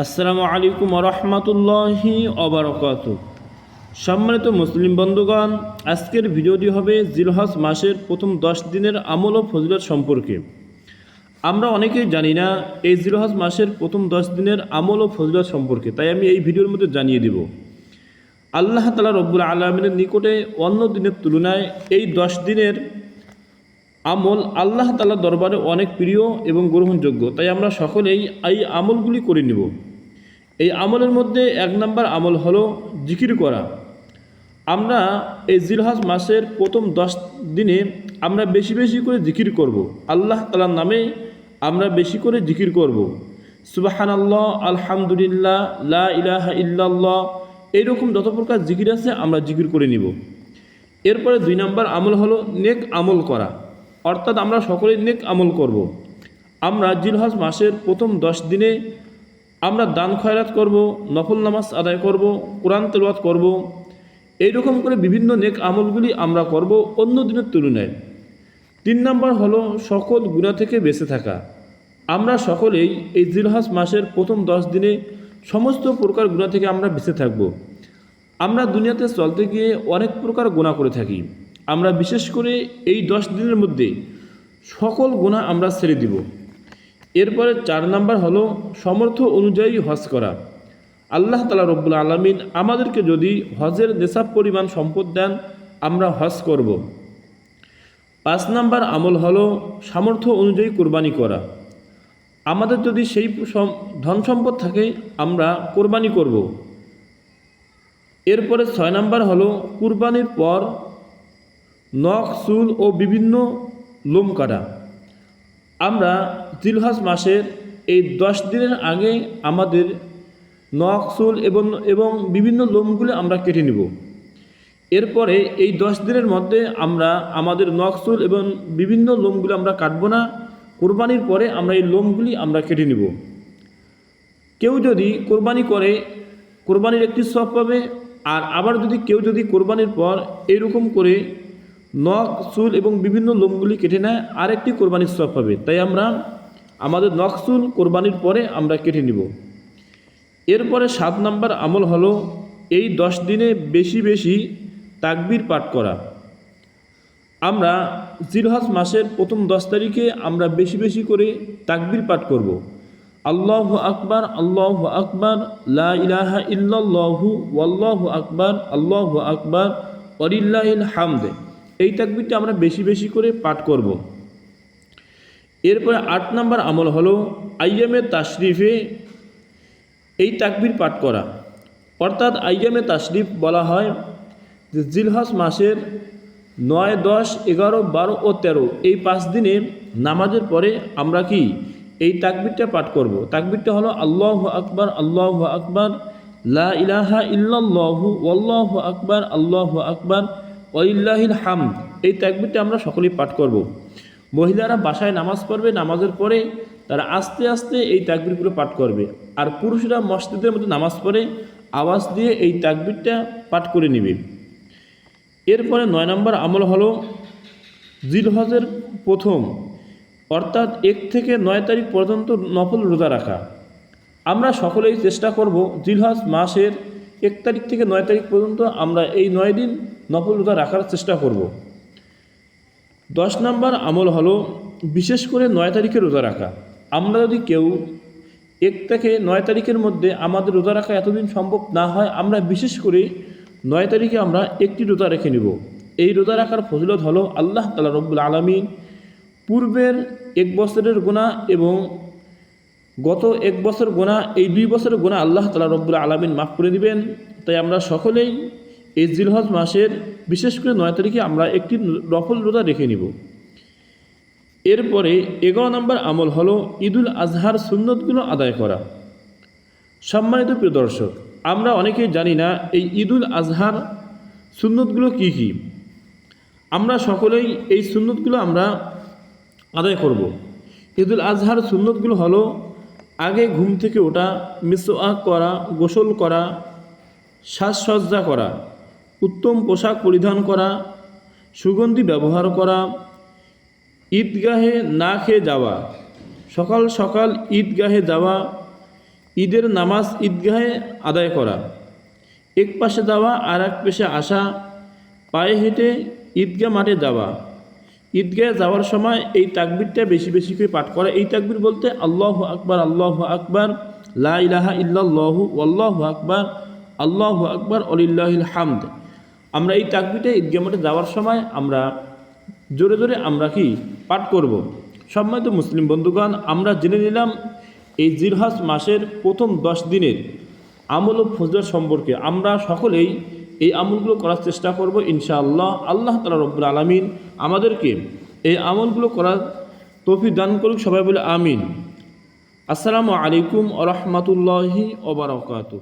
আসসালামু আলাইকুম রহমতুল্লাহি অবরকাত সম্মানিত মুসলিম বন্ধুগণ, আজকের ভিডিওটি হবে জিলহজ মাসের প্রথম দশ দিনের আমল ও ফজিলত সম্পর্কে। আমরা অনেকেই জানি না এই জিলহজ মাসের প্রথম দশ দিনের আমল ও ফজিলত সম্পর্কে, তাই আমি এই ভিডিওর মধ্যে জানিয়ে দেব। আল্লাহ তালা রব্বুল আলমিনের নিকটে অন্য দিনের তুলনায় এই দশ দিনের আমল আল্লাহ তালা দরবারে অনেক প্রিয় এবং গ্রহণযোগ্য। তাই আমরা সকলেই এই আমলগুলি করে নিব। এই আমলের মধ্যে এক নম্বর আমল হলো জিকির করা। আমরা এই জিলহাজ মাসের প্রথম দশ দিনে আমরা বেশি বেশি করে জিকির করব। আল্লাহ তালার নামে আমরা বেশি করে জিকির করব। সুবাহানাল্লাহ, আলহামদুলিল্লাহ, লা ইলাহা ইল্লাল্লাহ এইরকম যত প্রকার জিকির আছে আমরা জিকির করে নিব। এরপরে দুই নম্বর আমল হলো নেক আমল করা। অর্থাৎ আমরা সকলেই নেক আমল করব। আমরা জিলহজ মাসের প্রথম দশ দিনে আমরা দান খয়রাত করব, নফল নামাজ আদায় করব, কোরআন তেলওয়াত করব। এইরকম করে বিভিন্ন নেক আমলগুলি আমরা করব অন্য দিনের তুলনায়। তিন নম্বর হলো সকল গুণা থেকে বেঁচে থাকা। আমরা সকলেই এই জিলহাজ মাসের প্রথম দশ দিনে সমস্ত প্রকার গুণা থেকে আমরা বেঁচে থাকব। আমরা দুনিয়াতে চলতে গিয়ে অনেক প্রকার গুণা করে থাকি। আমরা বিশেষ করে এই দশ দিনের মধ্যে সকল গুণা আমরা ছেড়ে দিব এরপরে চার নাম্বার হলো সমর্থ অনুযায়ী হজ করা আল্লাহ তালা রব্বুল আলমিন আমাদেরকে যদি হজের নেশাব পরিমাণ সম্পদ দেন, আমরা হজ করব। পাঁচ নাম্বার আমল হলো সামর্থ্য অনুযায়ী কোরবানি করা আমাদের যদি সেই ধন সম্পদ থাকে, আমরা কোরবানি করব। এরপরে ছয় নাম্বার হলো কুরবানির পর নখ, চুল ও বিভিন্ন লোম কাটা। আমরা জিলহাজ মাসের এই দশ দিনের আগে আমাদের নখ, চুল এবং এবং বিভিন্ন লোমগুলো আমরা কেটে নিব। এরপরে এই দশ দিনের মধ্যে আমরা আমাদের নখ, চুল এবং বিভিন্ন লোমগুলো আমরা কাটবো না। কোরবানির পরে আমরা এই লোমগুলি আমরা কেটে নিব। কেউ যদি কোরবানি করে, কোরবানির একটি সব পাবে, আর আবার যদি কেউ যদি কোরবানির পর এরকম করে নখ, চুল এবং বিভিন্ন লোমগুলি কেটে নেয়, আরেকটি কোরবানির সব পাবে তাই আমরা আমাদের নখ, চুল কোরবানির পরে আমরা কেটে নিব। এরপরে সাত নাম্বার আমল হলো এই দশ দিনে বেশি বেশি তাকবির পাঠ করা। আমরা জিলহজ মাসের প্রথম দশ তারিখে আমরা বেশি বেশি করে তাকবির পাঠ করব। আল্লাহ আকবার আল্লাহ আকবার, লা ইলাহা ইল্লাল্লাহু, ওয়াল্লাহু আকবার, আল্লাহ আকবার অলিল্লাহিল হামদে। এই তাকবিরটা আমরা বেশি বেশি করে পাঠ করব। এরপরে আট নম্বর আমল হলো আইয়ামে তাশরিফে এই তাকবির পাঠ করা অর্থাৎ আইয়ামে তাশরিফ বলা হয় যে জিলহজ মাসের নয়, দশ, এগারো, বারো ও তেরো এই পাঁচ দিনে নামাজের পরে আমরা কি এই তাকবিরটা পাঠ করব তাকবিরটা হলো আল্লাহ আকবার আল্লাহ আকবার, লা ইলাহা ইল্লাল্লাহু, ওয়াল্লাহ আকবার, আল্লাহ আকবার ওয়াইল্লাহিল হাম এই তাকবিরটা আমরা সকলেই পাঠ করব। মহিলারা বাসায় নামাজ পড়বে, নামাজের পরে তারা আস্তে আস্তে এই তাকবিরগুলো পাঠ করবে। আর পুরুষরা মসজিদের মধ্যে নামাজ পড়ে আওয়াজ দিয়ে এই তাকবিরটা পাঠ করে নেবে। এরপরে নয় নম্বর আমল হলো জিলহজের প্রথম, অর্থাৎ এক থেকে নয় তারিখ পর্যন্ত নফল রোজা রাখা। আমরা সকলেই চেষ্টা করব জিলহজ মাসের এক তারিখ থেকে নয় তারিখ পর্যন্ত আমরা এই নয় দিন নফল রোজা রাখার চেষ্টা করব। দশ নম্বর আমল হলো বিশেষ করে নয় তারিখে রোজা রাখা। আমরা যদি কেউ এক থেকে নয় তারিখের মধ্যে আমাদের রোজা রাখা এতদিন সম্ভব না হয়, আমরা বিশেষ করে নয় তারিখে আমরা একটি রোজা রেখে নিব। এই রোজা রাখার ফজিলত হলো আল্লাহ তালা রব্বুল আলমিন পূর্বের এক বছরের গোনা এবং গত এক বছর গোনা এই দুই বছরের গোনা আল্লাহ তালা রব্বুল আলমিন মাফ করে দিবেন। তাই আমরা সকলেই এই জিলহজ মাসের বিশেষ করে নয় তারিখে আমরা একটি নফল রোজা রেখে নিব। এরপরে এগারো নম্বর আমল হলো ঈদুল আজহার সুন্নতগুলো আদায় করা। সম্মানিত প্রিয় দর্শক, আমরা অনেকেই জানি না এই ঈদুল আজহার সুন্নতগুলো কি কি। আমরা সকলেই এই সুন্নতগুলো আমরা আদায় করব। ঈদুল আজহার সুন্নতগুলো হলো আগে ঘুম থেকে ওঠা, মিসওয়াক করা, গোসল করা, সাজসজ্জা করা, উত্তম পোশাক পরিধান করা, সুগন্ধি ব্যবহার করা, ঈদগাহে না খেয়ে যাওয়া, সকাল সকাল ঈদগাহে যাওয়া, ঈদের নামাজ ঈদগাহে আদায় করা এক পাশে যাওয়া আর এক পাশে আসা, পায়ে হেঁটে ঈদগাহ মাঠে যাওয়া ঈদগাহে যাওয়ার সময় এই তাকবিরটা বেশি বেশি করে পাঠ করা। এই তাকবির বলতে আল্লাহ আকবার আল্লাহ আকবার, লা ইলাহা ইল্লাল্লাহু আল্লাহ আকবার আল্লাহ আকবার অলিল্লাহিল হামদ। আমরা এই তাকবিরটা ঈদগাহ মাঠে যাওয়ার সময় আমরা জোরে জোরে আমরা কি পাঠ করব। সম্মানিত মুসলিম বন্ধুগণ, আমরা জেনে নিলাম এই জিরহাস মাসের প্রথম দশ দিনের আমল ও ফজলত সম্পর্কে। আমরা সকলেই এই আমলগুলো করার চেষ্টা করব, ইনশাআল্লাহ। আল্লাহ তালা রব্বুল আলমিন আমাদেরকে এই আমলগুলো করার তৌফিক দান করুক, সবাই বলে আমিন। আসসালামু আলাইকুম আ রহমতুল্লাহি ওবরাকাতু